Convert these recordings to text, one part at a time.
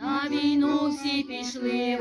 На війну всі пішли.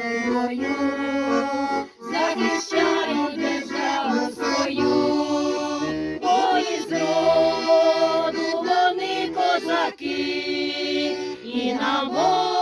вільною, захищаємо державу свою, бо із роду вони козаки і на волі.